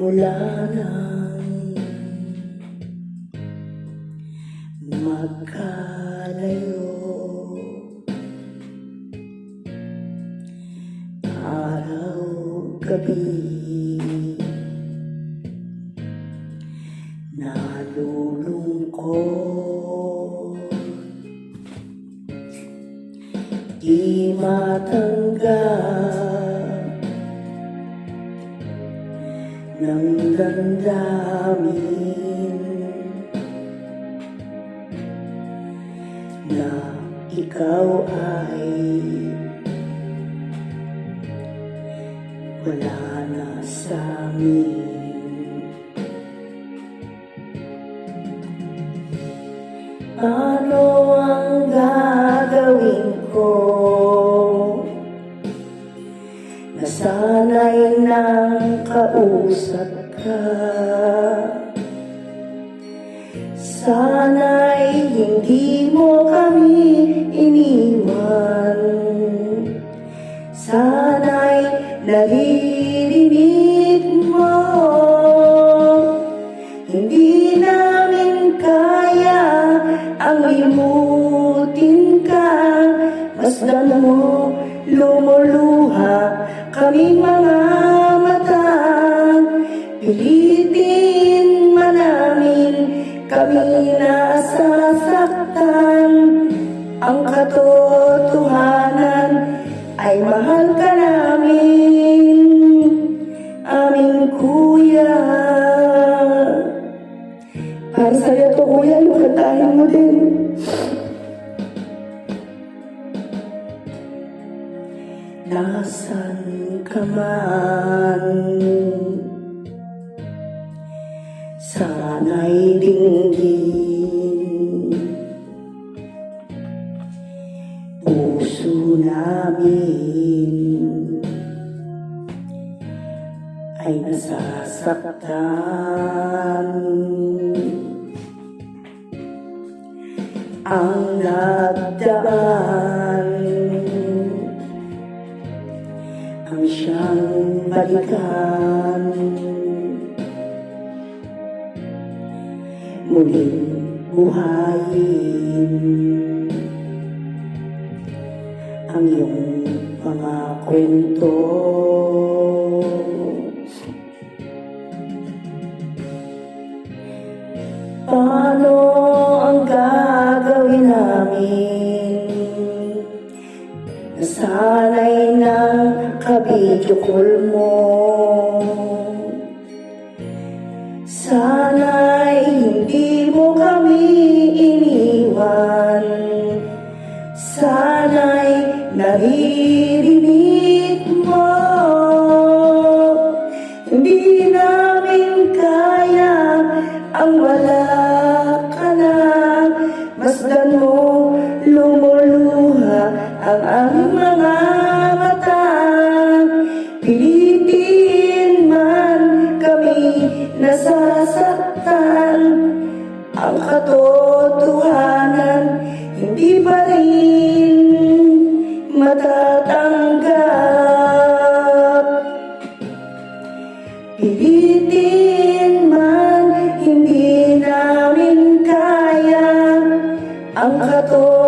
mula nang magkalayo araw gabi. Nalulungkot. Di matanggap ng damdamin na ikaw ay wala na sa amin. Ano ang gagawin ko? Ng kausap ka. Sana'y hindi mo kami iniwan. Sana'y naririnig mo. Hindi namin kaya ang limutin ka. Masdan mo lumuluha kaming mga Pilitin man namin kami nasasaktan Ang katotohanan ay mahal ka namin Aming kuya. Para sa'yo to kuya, lukatahin mo din. Nasaan ka man Sana'y dinggin Puso namin Ay nasasaktan Ang nagdaan ang siyang balikan muling buhayin ang iyong mga kwento. Paano ang gagawin namin? Nasanay ng kabidyo mo. Sana'y naririnig mo? Hindi namin kaya ang wala Pilitin man, hindi namin kaya ang katulad.